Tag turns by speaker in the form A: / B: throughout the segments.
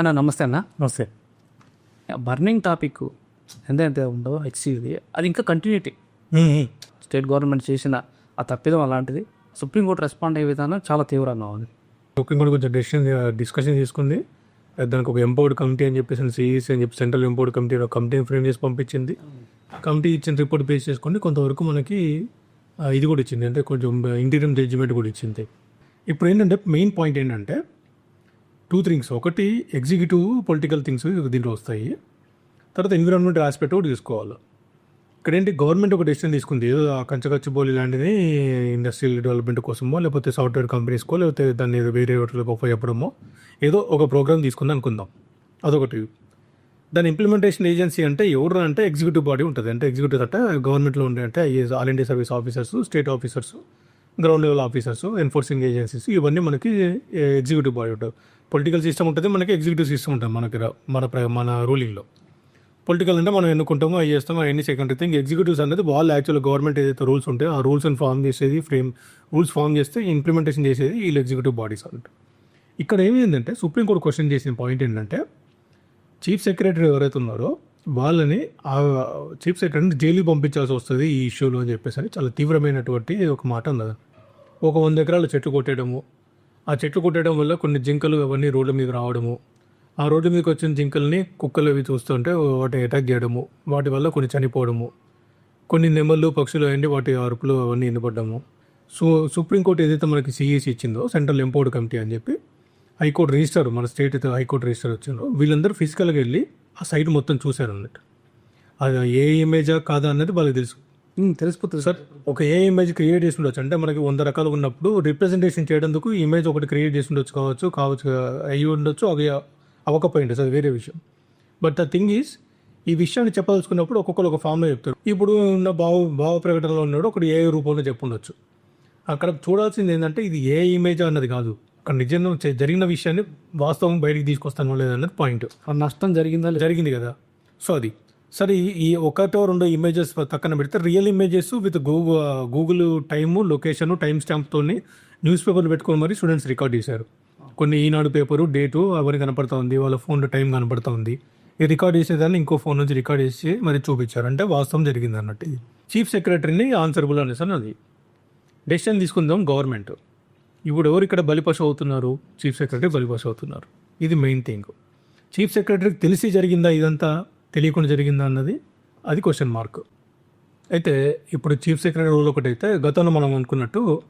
A: అన్న నమస్తే అన్న.
B: నమస్తే.
A: బర్నింగ్ టాపిక్ ఎంతైతే ఉందో హెచ్సిది అది ఇంకా కంటిన్యూటీ స్టేట్ గవర్నమెంట్ చేసిన ఆ తప్పిదం అలాంటిది. సుప్రీంకోర్టు రెస్పాండ్ అయ్యే విధానం చాలా తీవ్రంగా ఉంది
B: సుప్రీంకోర్టు కొంచెం డెసిషన్ డిస్కషన్ తీసుకుంది. దానికి ఒక ఎంపవర్డ్ కమిటీ అని చెప్పేసి సిఈసి అని చెప్పి సెంట్రల్ ఎంపవర్డ్ కమిటీ ఒక కమిటీని ఫ్రేమ్ చేసి పంపించింది. కమిటీ ఇచ్చిన రిపోర్ట్ బేస్ చేసుకొని కొంతవరకు మనకి ఇది కూడా ఇచ్చింది. అంటే కొంచెం ఇంటీరియం జడ్జిమెంట్ కూడా ఇచ్చింది. ఇప్పుడు ఏంటంటే మెయిన్ పాయింట్ ఏంటంటే టూ థింగ్స్ ఒకటి ఎగ్జిక్యూటివ్ పొలిటికల్ థింగ్స్ దీంట్లో వస్తాయి. తర్వాత ఎన్విరాన్మెంట్ ఆస్పెక్ట్ కూడా తీసుకోవాలి. ఇక్కడ ఏంటి గవర్నమెంట్ ఒక డెసిషన్ తీసుకుంది. ఏదో ఆ కంచకచ్చిబోలి లాంటిది ఇండస్ట్రియల్ డెవలప్మెంట్ కోసమో లేకపోతే సాఫ్ట్వేర్ కంపెనీస్కో లేకపోతే దాన్ని ఏదో వేరే వాటిలో చెప్పడమో ఏదో ఒక ప్రోగ్రామ్ తీసుకుంది అనుకుందాం. అదొకటి. దాని ఇంప్లిమెంటేషన్ ఏజెన్సీ అంటే ఎవరు అంటే ఎగ్జిక్యూటివ్ బాడీ ఉంటుంది. అంటే ఎగ్జిక్యూటివ్ అంటే గవర్నమెంట్లో ఉండే అంటే IAS all India service officers state officers ground level officers enforcing agencies ఇవన్నీ మనకి ఎగ్జిక్యూటివ్ బాడీ ఉంటుంది. పొలిటికల్ సిస్టమ్ ఉంటుంది మనకి ఎగ్జిక్యూటివ్ సిస్టమ్ ఉంటుంది మనకి మన ప్ర- మన రూలింగ్లో. పొలిటికల్ అంటే మనం ఎన్నుకుంటామో అవి చేస్తామో అవన్నీ సెకండరీ థింగ్ ఎగ్జిక్యూటివ్స్ అనేది వాళ్ళు యాక్చువల్ గవర్నమెంట్ ఏదైతే రూల్స్ ఉంటాయో ఆ రూల్స్ ఫామ్ చేసేది ఫ్రేమ్ రూల్స్ ఫామ్ చేస్తే ఇంప్లిమెంటేషన్ చేసేది వీళ్ళు ఎగ్జిక్యూటివ్ బాడీస్ అంటారు ఇక్కడ ఏమైందంటే సుప్రీంకోర్టు క్వశ్చన్ చేసిన పాయింట్ ఏంటంటే చీఫ్ సెక్రటరీ ఎవరైతే ఉన్నారో వాళ్ళని ఆ చీఫ్ సెక్రటరీని జైలు పంపించాల్సి వస్తుంది ఈ ఇష్యూలో అని చెప్పేసి చాలా తీవ్రమైనటువంటి ఒక మాట ఉన్నది ఒక వంద ఎకరాల చెట్లు కొట్టేయడము ఆ చెట్లు కొట్టడం వల్ల కొన్ని జింకలు అవన్నీ రోడ్ల మీద రావడము. ఆ రోడ్డు మీదకి వచ్చిన జింకల్ని కుక్కలు అవి చూస్తుంటే వాటిని అటాక్ చేయడము. వాటి వల్ల కొన్ని చనిపోవడము. కొన్ని నెమళ్ళు పక్షులు అయ్యండి వాటి అరుపులు అవన్నీ వినపడ్డాము. సో సుప్రీంకోర్టు ఏదైతే మనకి సిఈసి ఇచ్చిందో సెంట్రల్ ఎంపోర్డ్ కమిటీ అని చెప్పి హైకోర్టు రిజిస్టర్ మన స్టేట్ అయితే హైకోర్టు రిజిస్టర్ వచ్చిందో వీళ్ళందరూ ఫిజికల్గా వెళ్ళి ఆ సైట్ మొత్తం చూశారు అన్నట్టు అది ఏ ఇమేజా కాదా అన్నది వాళ్ళకి తెలుసు.
A: తెలిసిపోతుంది.
B: సార్ ఒక ఏ ఇమేజ్ క్రియేట్ చేసి ఉండొచ్చు? అంటే మనకి వంద రకాలు ఉన్నప్పుడు రిప్రజెంటేషన్ చేయడానికి ఇమేజ్ ఒకటి క్రియేట్ చేసి ఉండొచ్చు కావచ్చు కావచ్చు అయ్యి ఉండొచ్చు అవి అవ్వకపోయి ఉండొచ్చు అది వేరే విషయం. బట్ ద థింగ్ ఈజ్ ఈ విషయాన్ని చెప్పదలుచుకున్నప్పుడు ఒక్కొక్కరు ఒక ఫామ్లో చెప్తారు. ఇప్పుడు ఉన్న భావ భావ ప్రకటనలో ఉన్నాడు ఒకటి ఏ రూపంలో చెప్పుండొచ్చు అక్కడ చూడాల్సింది ఏంటంటే ఇది ఏ ఇమేజ్ అన్నది కాదు. అక్కడ నిజంగా జరిగిన విషయాన్ని వాస్తవం బయటికి తీసుకొస్తాను లేదన్నది పాయింట్
A: నష్టం జరిగిందా?
B: జరిగింది కదా. సో అది. సరే ఈ- ఒకటో రెండో ఇమేజెస్ పక్కన పెడితే real images with Google Google time location time స్టాంప్తో news పేపర్లు పెట్టుకొని మరి స్టూడెంట్స్ రికార్డ్ చేశారు. కొన్ని ఈనాడు పేపరు డేటు అవన్నీ కనపడుతూ ఉంది వాళ్ళ ఫోన్లో టైం కనపడుతూ ఉంది. ఈ రికార్డ్ చేసేదాన్ని ఇంకో ఫోన్ నుంచి రికార్డ్ చేసి మరి చూపించారు. అంటే వాస్తవం జరిగింది అన్నట్టు చీఫ్ సెక్రటరీని ఆన్సరబుల్ అనేసి అది. డెసిషన్ తీసుకుందాం గవర్నమెంట్ ఇప్పుడు ఎవరు ఇక్కడ బలిపశు అవుతున్నారు? చీఫ్ సెక్రటరీ బలిపశు అవుతున్నారు. ఇది మెయిన్ థింగ్ చీఫ్ సెక్రటరీకి తెలిసి జరిగిందా ఇదంతా? తెలియకుండా జరిగిందా అన్నది అది క్వశ్చన్ మార్క్ అయితే ఇప్పుడు చీఫ్ సెక్రటరీ రోల్ అయితే గతంలో మనం అనుకున్నట్టు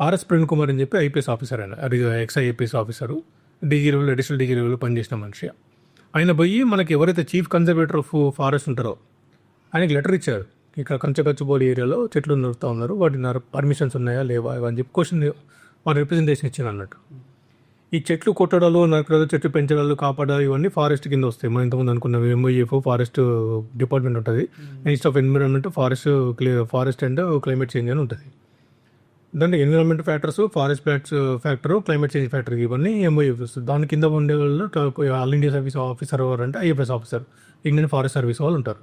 B: ఆర్ఎస్ ప్రవీణ్ కుమార్ అని చెప్పి ఐపీఎస్ ఆఫీసర్ ఆయన అది ex IPS officer DG level additional DG level పనిచేసిన మనిషి. ఆయన పోయి మనకి ఎవరైతే చీఫ్ కన్జర్వేటర్ ఆఫ్ ఫారెస్ట్ ఉంటారో ఆయనకి లెటర్ ఇచ్చారు. ఇక్కడ కంచకచ్చుబోలి ఏరియాలో చెట్లు నరుకుతా ఉన్నారు వాటి పర్మిషన్స్ ఉన్నాయా లేవా అని చెప్పి క్వశ్చన్ వాళ్ళ రిప్రజెంటేషన్ ఇచ్చాను అన్నట్టు. ఈ చెట్లు కొట్టడాలు నరకడాలు చెట్లు పెంచడాలు కాపాడాలు ఇవన్నీ ఫారెస్ట్ కింద వస్తాయి. మనం ఇంతకుముందు అనుకున్న ఎంఓఎఫ్ ఫారెస్ట్ డిపార్ట్మెంట్ ఉంటుంది. Minister of environment forest forest and climate change అని ఉంటుంది. దాంట్లో environment factors forest facts factor climate change factor ఇవన్నీ ఎంఓఎఫ్ దాని కింద ఉండే వాళ్ళు ఆల్ ఇండియా సర్వీస్ ఆఫీసర్ ఎవరు అంటే IFS officer Indian forest service వాళ్ళు ఉంటారు.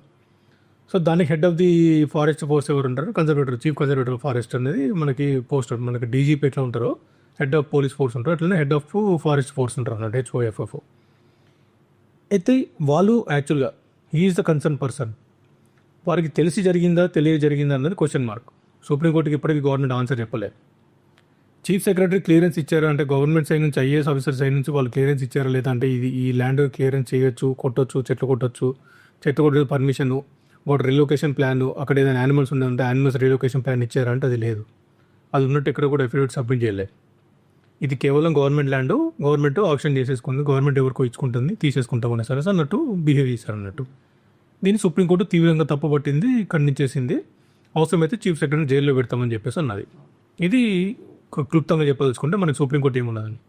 B: సో దానికి head of the forest force ఎవరు ఉంటారు కన్జర్వేటర్ చీఫ్ కన్జర్వేటర్ ఫారెస్ట్ అనేది మనకి పోస్ట్ మనకి డీజీపీ ఎట్లా ఉంటారో హెడ్ ఆఫ్ పోలీస్ ఫోర్స్ ఉంటారు అట్లనే హెడ్ ఆఫ్ ఫారెస్ట్ ఫోర్స్ ఉంటారు అన్నట్టు హెచ్ఓఎఫ్ఎఫ్ అయితే వాళ్ళు యాక్చువల్గా హీఈస్ ద కన్సర్న్ పర్సన్ వారికి తెలిసి జరిగిందా తెలియ జరిగిందా అన్నది క్వశ్చన్ మార్క్ సుప్రీంకోర్టుకి ఇప్పటికీ గవర్నమెంట్ ఆన్సర్ చెప్పలేదు. చీఫ్ సెక్రటరీ క్లియరెన్స్ ఇచ్చారా అంటే గవర్నమెంట్ సైడ్ నుంచి ఐఏఎస్ ఆఫీసర్ సైడ్ నుంచి వాళ్ళు క్లియరెన్స్ ఇచ్చారా లేదా అంటే ఇది ఈ ల్యాండ్ క్లియరెన్స్ చేయొచ్చు కొట్టొచ్చు చెట్లు కొట్టొచ్చు చెట్లు కొట్టే పర్మిషన్ వాటి రిలోకేషన్ ప్లాన్ అక్కడ ఏదైనా యానిమల్స్ ఉందంటే యానిమల్స్ రిలోకేషన్ ప్లాన్ ఇచ్చారా అంటే అది లేదు. అది ఉన్నట్టు ఎక్కడ కూడా ఎఫిడవిట్ సబ్మిట్ చేయలేదు. ఇది కేవలం గవర్నమెంట్ ల్యాండ్ గవర్నమెంట్ ఆప్షన్ చేసేసుకుంది గవర్నమెంట్ ఎవరికో ఇచ్చుకుంటుంది తీసేసుకుంటామని సరే. అన్నట్టు బిహేవ్ చేశారు అన్నట్టు. దీన్ని సుప్రీంకోర్టు తీవ్రంగా తప్పుపట్టింది ఖండించేసింది. అవసరమైతే చీఫ్ సెక్రటరీ జైల్లో పెడతామని చెప్పేసి అన్నది. ఇది క్లుప్తంగా చెప్పదలుచుకుంటే మనకి సుప్రీంకోర్టు ఏమున్నదని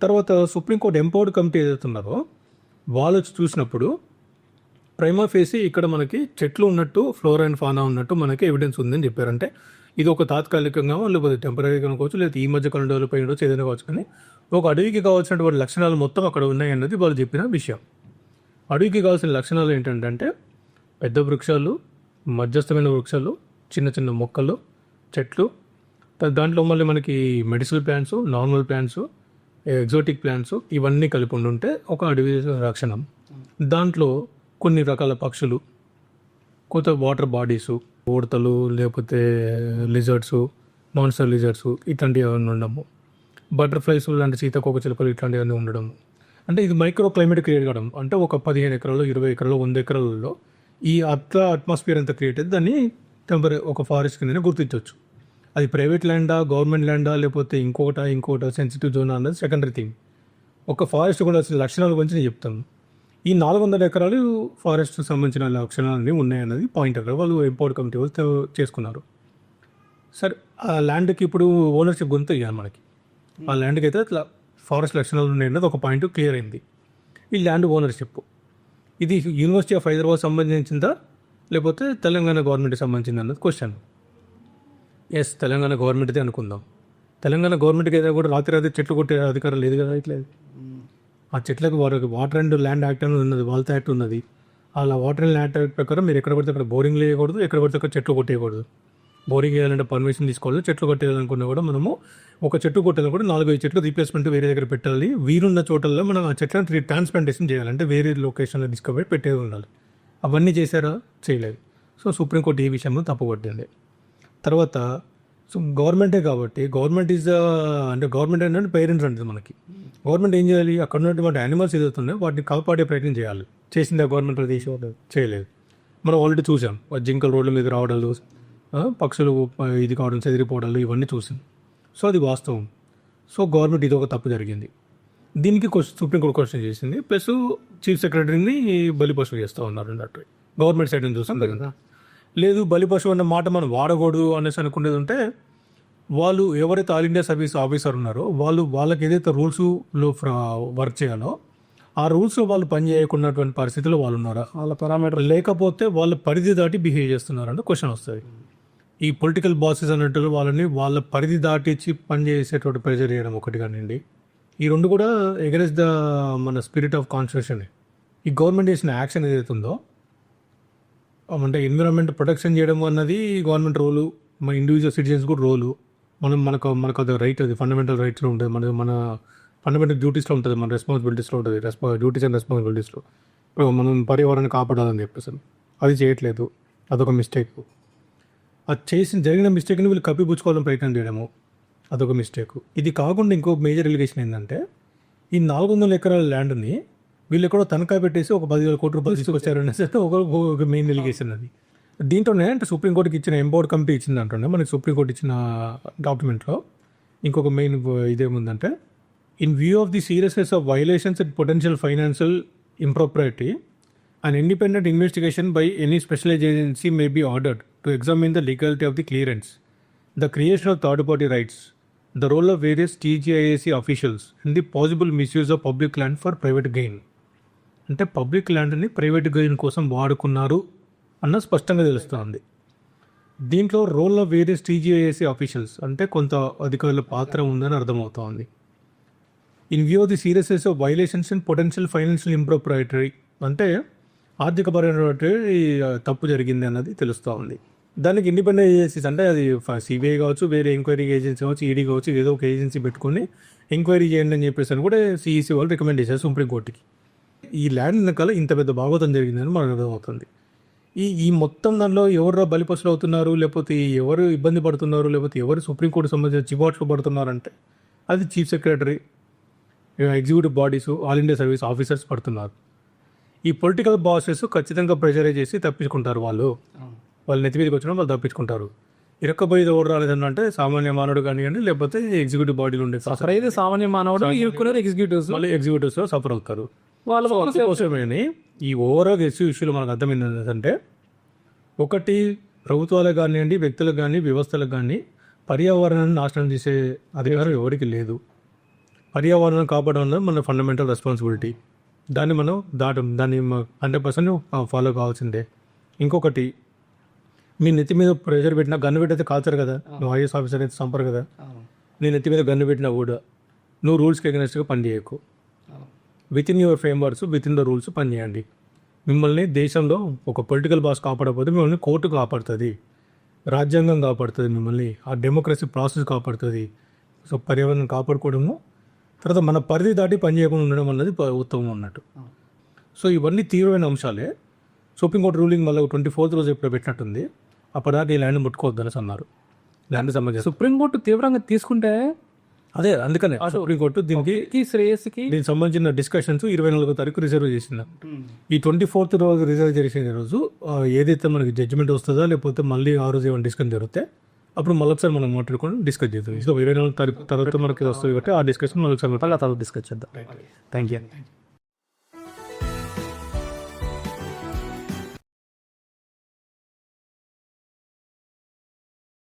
B: తర్వాత సుప్రీంకోర్టు ఎంపవర్డ్ కమిటీ ఏదైతే ఉన్నారో వాళ్ళు వచ్చి చూసినప్పుడు ప్రైమా ఫేసి ఇక్కడ మనకి చెట్లు ఉన్నట్టు ఫ్లోర్ అండ్ ఫానా ఉన్నట్టు మనకి ఎవిడెన్స్ ఉందని చెప్పారంటే ఇది ఒక తాత్కాలికంగా లేకపోతే టెంపరీగా అనుకోవచ్చు లేదా ఈ మధ్య కాలం డెవలప్ అయ్యి ఉండొచ్చు ఏదైనా కావచ్చు కానీ ఒక అడవికి కావాల్సినటువంటి లక్షణాలు మొత్తం అక్కడ ఉన్నాయి అన్నది వాళ్ళు చెప్పిన విషయం. అడవికి కావాల్సిన లక్షణాలు ఏంటంటే పెద్ద వృక్షాలు మధ్యస్థమైన వృక్షాలు చిన్న చిన్న మొక్కలు చెట్లు దాంట్లో మళ్ళీ మనకి medicinal plants normal plants exotic plants ఇవన్నీ కలిపి ఉండుంటే ఒక అడవి రక్షణ. దాంట్లో కొన్ని రకాల పక్షులు కొత్త వాటర్ బాడీసు ఉడతలు లేకపోతే లిజర్డ్స్ మాన్స్టర్ లిజర్డ్స్ ఇట్లాంటివి అవన్నీ ఉండము బటర్ఫ్లైస్ లాంటి సీతకోక చిలుకలు ఇట్లాంటివన్నీ ఉండడం అంటే ఇది మైక్రో క్లైమేట్ క్రియేట్ కావడం. అంటే ఒక పదిహేను ఎకరాలు ఇరవై ఎకరాలు వంద ఎకరాలలో ఈ అట్లా అట్మాస్ఫియర్ ఎంత క్రియేట్ అయితే దాన్ని టెంపరీ ఒక ఫారెస్ట్ కిందనే గుర్తించవచ్చు. అది ప్రైవేట్ ల్యాండా గవర్నమెంట్ ల్యాండా లేకపోతే ఇంకోట ఇంకోట సెన్సిటివ్ జోన్ అన్నది సెకండరీ థింగ్ ఒక ఫారెస్ట్ కూడా లక్షణాల గురించి నేను చెప్తాను. ఈ నాలుగు వందల ఎకరాలు ఫారెస్ట్ సంబంధించిన లక్షణాలన్నీ ఉన్నాయన్నది పాయింట్ అక్కడ వాళ్ళు ఇంపోర్ట్ కమిటీ వాళ్ళు చేసుకున్నారు. సరే ఆ ల్యాండ్కి ఇప్పుడు ఓనర్షిప్ గురించి ఇవ్వాలి మనకి. ఆ ల్యాండ్కి అయితే అట్లా ఫారెస్ట్ లక్షణాలు ఉన్నాయన్నది ఒక పాయింట్ క్లియర్ అయింది. ఈ ల్యాండ్ ఓనర్షిప్ ఇది యూనివర్సిటీ ఆఫ్ హైదరాబాద్ సంబంధించిందా? లేకపోతే తెలంగాణ గవర్నమెంట్కి సంబంధించింది అన్నది క్వశ్చన్ ఎస్ తెలంగాణ గవర్నమెంట్దే అనుకుందాం. తెలంగాణ గవర్నమెంట్కి అయితే కూడా రాత్రి రాత్రి చెట్లు కొట్టే అధికారం లేదు కదా ఇట్లేదు ఆ చెట్లకు వారికి వాటర్ అండ్ ల్యాండ్ యాక్ట్ అనేది ఉన్నది వాల్త యాక్ట్ ఉన్నది. అలా వాటర్ అండ్ ల్యాండ్ యాక్ట్ ప్రకారం మీరు ఎక్కడ పడితే అక్కడ బోరింగ్ వేయకూడదు ఎక్కడ పడితే అక్కడ చెట్లు కొట్టేయకూడదు. బోరింగ్ వేయాలంటే పర్మిషన్ తీసుకోవాలి చెట్లు కొట్టేయాలనుకున్నా కూడా మనము ఒక చెట్టు కొట్టేది కూడా నాలుగైదు చెట్లు రీప్లేస్మెంట్ వేరే దగ్గర పెట్టాలి. వీరున్న చోటల్లో మనం ఆ చెట్లను ట్రాన్స్ప్లాంటేషన్ చేయాలంటే వేరే లొకేషన్లో తీసుకుపోయి పెట్టేది ఉండాలి. అవన్నీ చేశారా? చేయలేదు. సో సుప్రీంకోర్టు ఈ విషయంలో తప్పుపట్టింది. తర్వాత సో గవర్నమెంటే కాబట్టి గవర్నమెంట్ ఈజ్ అంటే గవర్నమెంట్ ఏంటంటే పేరెంట్స్ అంటే మనకి. గవర్నమెంట్ ఏం చేయాలి? అక్కడ ఉన్నటువంటి యానిమల్స్ ఏదైతున్నాయో వాటిని కాపాడే ప్రయత్నం చేయాలి. చేసిందా గవర్నమెంట్ దేశం? చేయలేదు. మనం ఆల్రెడీ చూసాం. జింకల జింకలు రోడ్ల మీద రావడాలు పక్షులు ఇది కావడం చెదిరిపోవడాలు ఇవన్నీ చూసాం. సో అది వాస్తవం. సో గవర్నమెంట్ ఇది ఒక తప్పు జరిగింది. దీనికి క్వశ్చన్ సుప్రీంకోర్టు క్వశ్చన్ చేసింది. ప్లస్ చీఫ్ సెక్రటరీని బలిపశువు చేస్తూ ఉన్నారు అన్నట్టు. గవర్నమెంట్ సైడ్ నుంచి చూస్తాం కదా. లేదు బలిపశువు అన్న మాట మనం వాడకూడదు అనేసి అనుకునేది ఉంటే వాళ్ళు ఎవరైతే ఆల్ ఇండియా సర్వీస్ ఆఫీసర్ ఉన్నారో వాళ్ళు వాళ్ళకి ఏదైతే రూల్స్లో వర్క్ చేయాలో ఆ రూల్స్ వాళ్ళు పని చేయకున్నటువంటి పరిస్థితిలో వాళ్ళు ఉన్నారా?
A: వాళ్ళ పారామీటర్
B: లేకపోతే వాళ్ళ పరిధి దాటి బిహేవ్ చేస్తున్నారంటే క్వశ్చన్ వస్తుంది. ఈ పొలిటికల్ బాసెస్ అన్నట్టు వాళ్ళని వాళ్ళ పరిధి దాటించి పని చేసేటువంటి ప్రెజర్ చేయడం ఒకటి కానివ్వండి. ఈ రెండు కూడా ఎగరెస్ ద మన స్పిరిట్ ఆఫ్ కాన్స్టిట్యూషన్ ఈ గవర్నమెంట్ చేసిన యాక్షన్ ఏదైతే ఉందో అంటే ఎన్విరాన్మెంట్ ప్రొటెక్షన్ చేయడం అన్నది గవర్నమెంట్ రోలు మన ఇండివిజువల్ సిటిజన్స్ కూడా రోలు మనం మనకు మనకు అది రైట్ అది ఫండమెంటల్ రైట్స్లో ఉంటుంది. మన మన ఫండమెంటల్ డ్యూటీస్లో ఉంటుంది మన రెస్పాన్సిబిలిటీస్లో ఉంటుంది. రెస్పా డ్యూటీస్ అండ్ రెస్పాన్సిబిలిటీస్లో ఇప్పుడు మనం పర్యావరణాన్ని కాపాడాలని చెప్పేసి అది చేయట్లేదు. అదొక మిస్టేక్ అది చేసిన జరిగిన మిస్టేక్ని వీళ్ళు కప్పిపుచ్చుకోవాలని ప్రయత్నం చేయడము. అదొక మిస్టేక్ ఇది కాకుండా ఇంకో మేజర్ ఎలిగేషన్ ఏంటంటే ఈ నాలుగు వందల ఎకరాల ల్యాండ్ని వీళ్ళు ఎక్కడో తనఖా పెట్టేసి ఒక పదివేల కోట్ల రూపాయలు తీసుకొచ్చారు. అనేసరితే ఒక మెయిన్ ఎలిగేషన్ అది. దీంట్లోనే అంటే సుప్రీంకోర్టుకి ఇచ్చిన ఎంపవర్ కమిటీ ఇచ్చింది అంటుండే. మనకి సుప్రీంకోర్టు ఇచ్చిన డాక్యుమెంట్లో ఇంకొక main ఇదేముందంటే in view of the seriousness of violations and potential financial impropriety and independent investigation by any specialise agency may be ordered to examine the legality of the clearance the creation of third party rights the role of various TGIAC officials and the possible misuse of public land for private gain అంటే public ల్యాండ్ని private gain కోసం వాడుకున్నారు అన్న స్పష్టంగా తెలుస్తోంది. దీంట్లో role of various TGISC officials అంటే కొంత అధికారుల పాత్ర ఉందని అర్థమవుతోంది. In view the seriousness of violations and potential financial impropriety అంటే ఆర్థికపరమైనటువంటి తప్పు జరిగింది అన్నది తెలుస్తూ ఉంది దానికి ఇండిపెండెంట్ ఏజెన్సీస్ అంటే అది సిబిఐ కావచ్చు వేరే ఎంక్వైరీ ఏజెన్సీ కావచ్చు ఈడీ కావచ్చు ఏదో ఒక ఏజెన్సీ పెట్టుకొని ఎంక్వైరీ చేయండి అని చెప్పేసి అని కూడా సిఈసీ వాళ్ళు రికమెండ్ చేశారు సుప్రీంకోర్టుకి. ఈ ల్యాండ్ వెనకాల ఇంత పెద్ద భాగవతం జరిగిందని మనకు అర్థమవుతుంది. ఈ ఈ మొత్తం దానిలో ఎవరు బలిపసులు అవుతున్నారు లేకపోతే ఎవరు ఇబ్బంది పడుతున్నారు లేకపోతే ఎవరు సుప్రీంకోర్టు సంబంధించిన చిబాట్లు పడుతున్నారంటే అది chief secretary executive bodies all India service officers పడుతున్నారు. ఈ పొలిటికల్ బాసెస్ ఖచ్చితంగా ప్రెషరైజ్ చేసి తప్పించుకుంటారు వాళ్ళు. వాళ్ళు నెత్తి మీదకి వచ్చిన వాళ్ళు తప్పించుకుంటారు. ఇరక్కబోయేది ఎవరు రాలేదని అంటే సామాన్య మానవుడు కానివ్వండి లేకపోతే ఎగ్జిక్యూటివ్ బాడీలు ఉండే
A: అక్కడ అయితే సామాన్య మానవుడు ఎగ్జిక్యూటివ్స్
B: మళ్ళీ ఎగ్జిక్యూటివ్స్ సఫర్ అవుతారు.
A: వాళ్ళ
B: సో అందుకోసమని ఈ ఓవరాల్ ఇష్యూ ఇష్యూలో మనకు అర్థమైంది ఏంటంటే ఒకటి ప్రభుత్వాలకు కానివ్వండి వ్యక్తులకు కానీ వ్యవస్థలకు కానీ పర్యావరణాన్ని నాశనం చేసే అధికారం ఎవరికి లేదు. పర్యావరణం కాపాడడం అనేది మన ఫండమెంటల్ రెస్పాన్సిబిలిటీ దాన్ని మనం దాట దాన్ని హండ్రెడ్ పర్సెంట్ ఫాలో కావాల్సిందే. ఇంకొకటి మీ నెత్తి మీద ప్రెషర్ పెట్టినా గన్ను పెట్టయితే కాల్చారు కదా. నువ్వు ఐఎస్ ఆఫీసర్ అయితే చంపరు కదా. నీ నెత్తి మీద గన్ను పెట్టినా కూడా నువ్వు రూల్స్కి ఎగనెస్ట్గా పని చేయకు within your frameworks within the rules పనిచేయండి. మిమ్మల్ని దేశంలో ఒక పొలిటికల్ బాస్ కాపాడకపోతే మిమ్మల్ని కోర్టు కాపాడుతుంది. రాజ్యాంగం కాపాడుతుంది మిమ్మల్ని ఆ డెమోక్రసీ ప్రాసెస్ కాపాడుతుంది. సో పర్యావరణం కాపాడుకోవడము తర్వాత మన పరిధి దాటి పనిచేయకుండా ఉండడం అన్నది ఉత్తమం అన్నట్టు. సో ఇవన్నీ తీవ్రమైన అంశాలే. సుప్రీంకోర్టు రూలింగ్ వల్ల ట్వంటీ ఫోర్త్ రోజు ఎప్పుడు పెట్టినట్టుంది. అప్పటిదాకా ఈ ల్యాండ్ ముట్టుకోవద్దని అన్నారు. ల్యాండ్ సంబంధించి
A: సుప్రీంకోర్టు తీవ్రంగా తీసుకుంటే
B: అదే అందుకనే సుప్రీంకోర్టు దీనికి
A: ఈ శ్రేయస్సుకి
B: దీనికి సంబంధించిన డిస్కషన్స్ ఇరవై నాలుగో తారీఖు రిజర్వ్ చేసింది. ఈ ట్వంటీ ఫోర్త్ రోజు రిజర్వ్ చేసిన రోజు ఏదైతే మనకి జడ్జిమెంట్ వస్తుందో లేకపోతే మళ్ళీ ఆ రోజు ఏమైనా డిస్కషన్ జరిగితే అప్పుడు మళ్ళీ ఒకసారి మనం మాట్లాడుకొని డిస్కస్ చేద్దాం. సో ఇరవై నాలుగు తారీఖు తర్వాత మనకి వస్తుంది కాబట్టి ఆ డిస్కషన్
A: మళ్ళీ తర్వాత డిస్కస్ చేద్దాం. Thank you